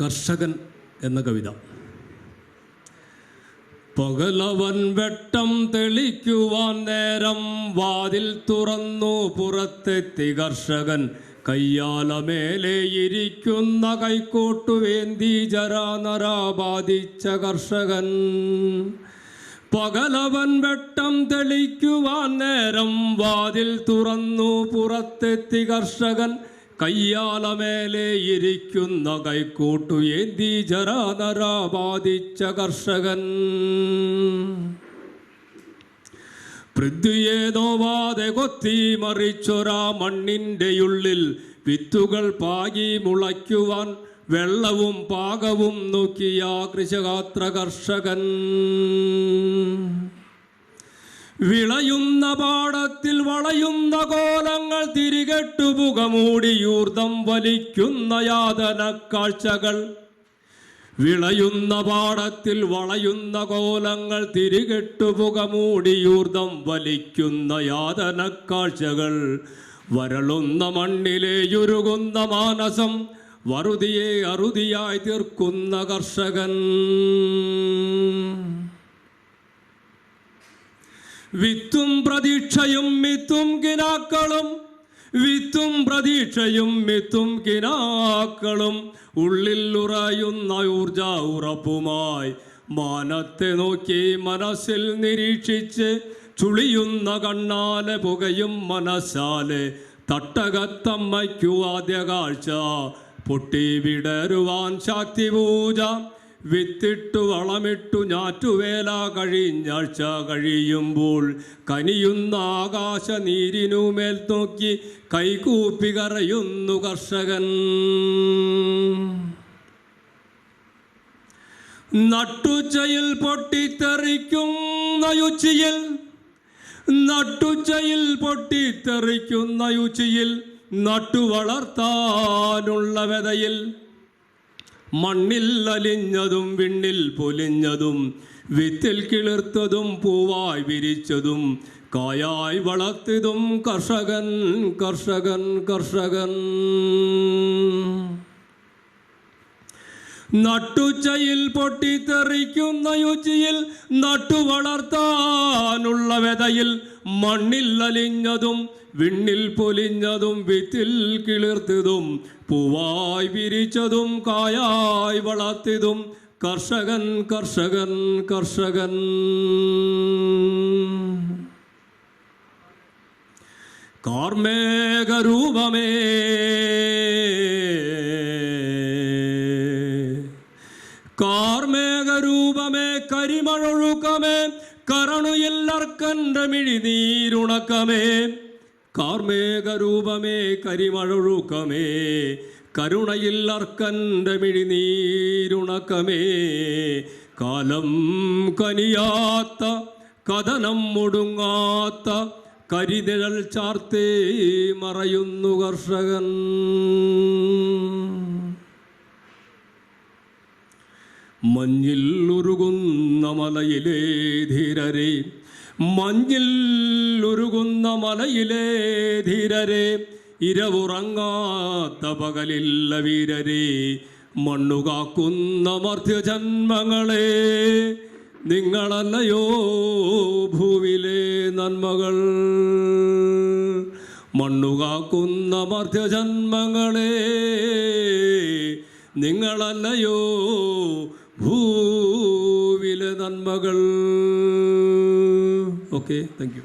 കർഷകൻ എന്ന കവിത. പകലവൻ വെട്ടം തെളിക്കുവാൻ നേരം വാതിൽ തുറന്നു പുറത്തെത്തി കർഷകൻ കയ്യാലമേലെ ഇരിക്കുന്ന കൈക്കോട്ടുവേന്തി ജരാനറ ബാധിച്ച കർഷകൻ. പകലവൻ വെട്ടം തെളിക്കുവാൻ നേരം വാതിൽ തുറന്നു പുറത്തെത്തി കർഷകൻ കയ്യാലമേലെ ഇരിക്കുന്ന കൈക്കൂട്ടു ഏന്തി ജരാനരാ ബാധിച്ച കർഷകൻ. പൃഥ്വിയെ നോവാതെ കൊത്തി മറിച്ചൊരാ മണ്ണിന്റെ ഉള്ളിൽ വിത്തുകൾ പാകി മുളയ്ക്കുവാൻ വെള്ളവും പാകവും നോക്കിയ കൃഷകാത്ര കർഷകൻ. വിളയുന്ന പാടത്തിൽ വളയുന്ന കോലങ്ങൾ തിരികെട്ടു പുകമൂടിയൂർദം വലിക്കുന്ന യാതന കാഴ്ചകൾ. വിളയുന്ന പാടത്തിൽ വളയുന്ന കോലങ്ങൾ തിരികെട്ടു പുകമൂടിയൂർദം വലിക്കുന്ന യാതന കാഴ്ചകൾ. വരളുന്ന മണ്ണിലെയുരുകുന്ന മാനസം വറുതിയെ അറുതിയായി തീർക്കുന്ന കർഷകൻ. വിത്തും പ്രതീക്ഷയും മിത്തും കിനാക്കളും വിത്തും പ്രതീക്ഷയും മിത്തും കിനാക്കളും ഉള്ളിൽ ഉറയുന്ന ഊർജ ഉറപ്പുമായി മാനത്തെ നോക്കി മനസ്സിൽ നിരീക്ഷിച്ച് ചുളിയുന്ന കണ്ണാലെ പുകയും മനസ്സാലെ തട്ടകത്തമ്മയ്ക്കു ആദ്യ കാഴ്ച. പൊട്ടി വിടരുവാൻ ശക്തി പൂജ വിത്തിട്ടു വളമിട്ടു ഞാറ്റുവേല കഴിഞ്ഞാഴ്ച കഴിയുമ്പോൾ കനിയുന്ന ആകാശ നീരിനുമേൽ നോക്കി കൈകൂപ്പി കറയുന്നു കർഷകൻ. നട്ടുച്ചയിൽ പൊട്ടിത്തെറിക്കുന്ന യുച്ചിയിൽ നട്ടുച്ചയിൽ പൊട്ടിത്തെറിക്കുന്ന യുച്ചിയിൽ നട്ടു വളർത്താനുള്ള വിതയിൽ മണ്ണിൽ അലിഞ്ഞതും വിണ്ണിൽ പൊലിഞ്ഞതും വിത്തിൽ കിളിർത്തതും പൂവായി വിരിച്ചതും കായായി വളർത്തിയതും കർഷകൻ കർഷകൻ കർഷകൻ. നട്ടുച്ചയിൽ പൊട്ടിത്തെറിക്കുന്ന യുചിയിൽ നട്ടു വളർത്താനുള്ള വെതയിൽ മണ്ണിൽ അലിഞ്ഞതും വിണ്ണിൽ പൊലിഞ്ഞതും വിത്തിൽ കിളിർത്തതും പൂവായി വിരിച്ചതും കായായി വളർത്തിയതും കർഷകൻ കർഷകൻ കർഷകൻ. കാർമേഘരൂപമേ കാർമേഘരൂപമേ കരിമഴൊഴുക്കമേ. കരണുയില്ലർക്കന്റെ മിഴിനീരുണക്കമേ കാർമേകരൂപമേ കരിമഴൊഴുക്കമേ. കരുണയില്ലർക്കന്റെ മിഴിനീരുണക്കമേ കാലം കനിയാത്ത കഥനം മുടുങ്ങാത്ത കരിനിഴൽ ചാർത്തേ മറയുന്നു കർഷകൻ. മഞ്ഞിൽ ഉരുകുന്ന മലയിലെ ധീരരെ. മഞ്ഞിൽ ഉരുകുന്ന മലയിലെ ധീരരെ. ഇരവുറങ്ങാത്ത പകലില്ല വീരരെ. മണ്ണുകാക്കുന്ന മർത്യജന്മങ്ങളെ. നിങ്ങളല്ലയോ ഭൂവിലെ നന്മകൾ. മണ്ണുകാക്കുന്ന മർത്യജന്മങ്ങളെ. നിങ്ങളല്ലയോ ഭൂവിലെ നന്മകൾ. Okay thank you